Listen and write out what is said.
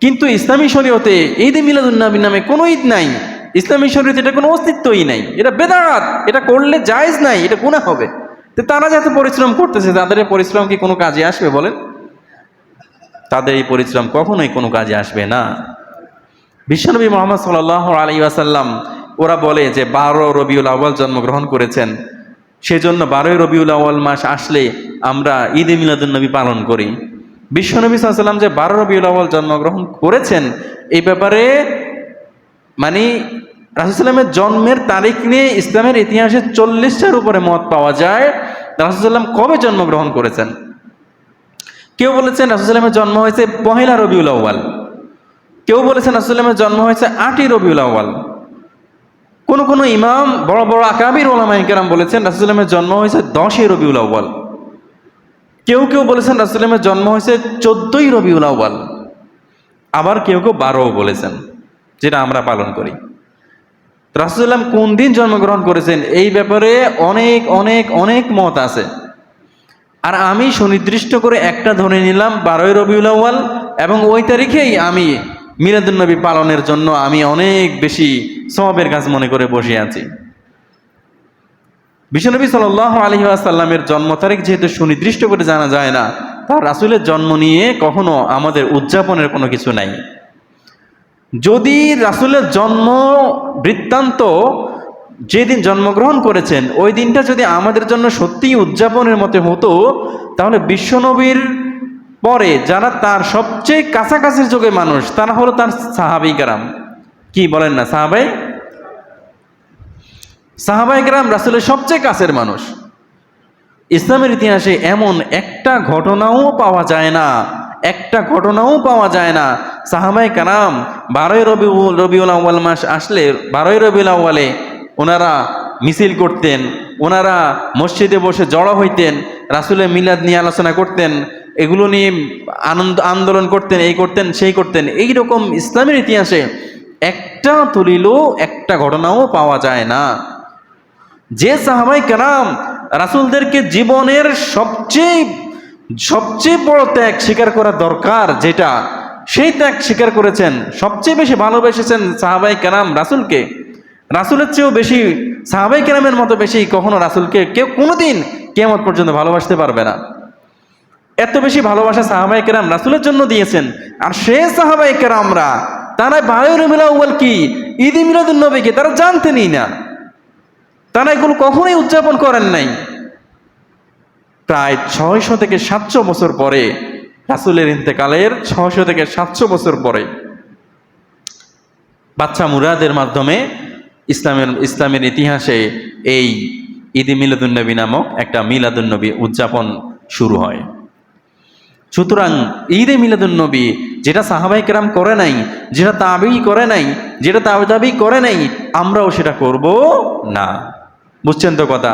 কিন্তু ইসলামী শরীয়তে ঈদ মিলাদুন্নবী নামে কোনো ঈদ নাই। ইসলামী শরীয়তে এটা কোনো অস্তিত্বই নাই। এটা বেদারাত। এটা করলে জায়েজ নাই, এটা গুনাহ হবে। তো তারা যাতে পরিশ্রম করতেছে, তাদের পরিশ্রম কি কোনো কাজে আসবে বলেন? তাদের এই পরিশ্রম কখনোই কোনো কাজে আসবে না। বিশ্বনবী মোহাম্মদ সাল আলী আসাল্লাম ওরা বলে যে বারো রবিউল আউ্বাল জন্মগ্রহণ করেছেন। সেজন্য বারোই রবিউল আউ্বাল মাস আসলে আমরা ঈদ মিলাদুন্নবী পালন করি। বিশ্বনবী সাল্লাম যে বারো রবিউল আউ্বাল জন্মগ্রহণ করেছেন, এই ব্যাপারে মানে রাসুসাল্লামের জন্মের তারিখ নিয়ে ইসলামের ইতিহাসে চল্লিশটার উপরে মত পাওয়া যায়। রাসুসাল্লাম কবে জন্মগ্রহণ করেছেন? কেউ বলেছেন রাসুসাল্লামের জন্ম হয়েছে পহেলা রবিউল আউ্বাল কেউ বলেছেন রাসুসাল্লামের জন্ম হয়েছে আটই রবিউল আউ্বাল কোন কোন ইমাম, বড় বড় আকাবির ওলামাই কেরাম বলেছেন রাসুসাল্লামের জন্ম হয়েছে দশই রবিউল আউ্বাল কেউ কেউ বলেছেন রাসুসাল্লামের জন্ম হয়েছে চোদ্দই রবিউল আউ্বাল আবার কেউ কেউ বারোও বলেছেন, যেটা আমরা পালন করি। রাসুসাল্লাম কোন দিন জন্মগ্রহণ করেছেন এই ব্যাপারে অনেক অনেক অনেক মত আছে। আর আমি সুনির্দিষ্ট করে একটা ধরে নিলাম, বারোই রবিউল আউ্বাল এবং ওই তারিখেই আমি মিলাদুন্নবী পালনের জন্য আমি অনেক বেশি সবের কাজ মনে করে বসে আছি। বিশ্বনবী সাল আলহি আসাল্লামের জন্ম তারিখ যেহেতু সুনির্দিষ্ট করে জানা যায় না তার রাসুলের জন্ম নিয়ে কখনো আমাদের উদযাপনের কোনো কিছু নাই। যদি রাসুলের জন্ম বৃত্তান্ত যেদিন জন্মগ্রহণ করেছেন, ওই দিনটা যদি আমাদের জন্য সত্যিই উদযাপনের মতো হতো, তাহলে বিশ্বনবীর পরে যারা তার সবচেয়ে কাছাকাছির যোগে মানুষ, তারা হলো তার সাহাবি কারাম। কি বলেন না, সাহাবাই? সাহাবাই কারাম রাসুলের সবচেয়ে কাছের মানুষ। ইসলামের ইতিহাসে এমন একটা ঘটনাও পাওয়া যায় না, একটা ঘটনাও পাওয়া যায় না। সাহাবাই কারাম বারোই রবি রবিউল আউ্বাল মাস আসলে, বারোই রবিউল আউ্বালে ওনারা মিছিল করতেন, ওনারা মসজিদে বসে জড়ো হইতেন, রাসুলের মিলাদ নিয়ে আলোচনা করতেন, এগুলো নিয়ে আনন্দ, আন্দোলন করতেন, এই করতেন, সেই করতেন। এই রকম ইসলামের ইতিহাসে একটা তুলিলেও একটা ঘটনাও পাওয়া যায় না। যে সাহাবাই কারাম রাসুলদেরকে জীবনের সবচেয়ে সবচেয়ে বড় ত্যাগ স্বীকার করা দরকার যেটা, সেই ত্যাগ স্বীকার করেছেন, সবচেয়ে বেশি ভালোবেসেছেন সাহাবাই কারাম রাসুলকে। রাসুলের চেয়েও বেশি, সাহাবাই কেরামের মতো বেশি কখনো রাসুলকে কেউ কোনোদিন কেমন পর্যন্ত ভালোবাসতে পারবে না। এত বেশি ভালোবাসা সাহাবাই কেরাম রাসুলের জন্য দিয়েছেন। আর সে সাহাবাই কেরামরা, তারা বায়ুর মিলাউল কি ঈদি মিলাদুল নবীকে তারা জানতেনই না। তারা এগুলো কখনোই উদযাপন করেন নাই। প্রায় ছয়শো থেকে সাতশো বছর পরে, রাসুলের ইন্তেকালের ছয়শো থেকে সাতশো বছর পরে বাচ্চা মুরাদের মাধ্যমে ইসলামের ইসলামের ইতিহাসে এই ঈদি মিলাদুন্নবী নামক একটা মিলাদুন্নবী উদযাপন শুরু হয়। সুতরাং ঈদে মিলাদুন্নবী যেটা সাহাবাই কেরাম করে নাই, যেটা তাবি করে নাই, যেটা তাবি করে নাই, আমরাও সেটা করব না। বুঝছেন তো কথা।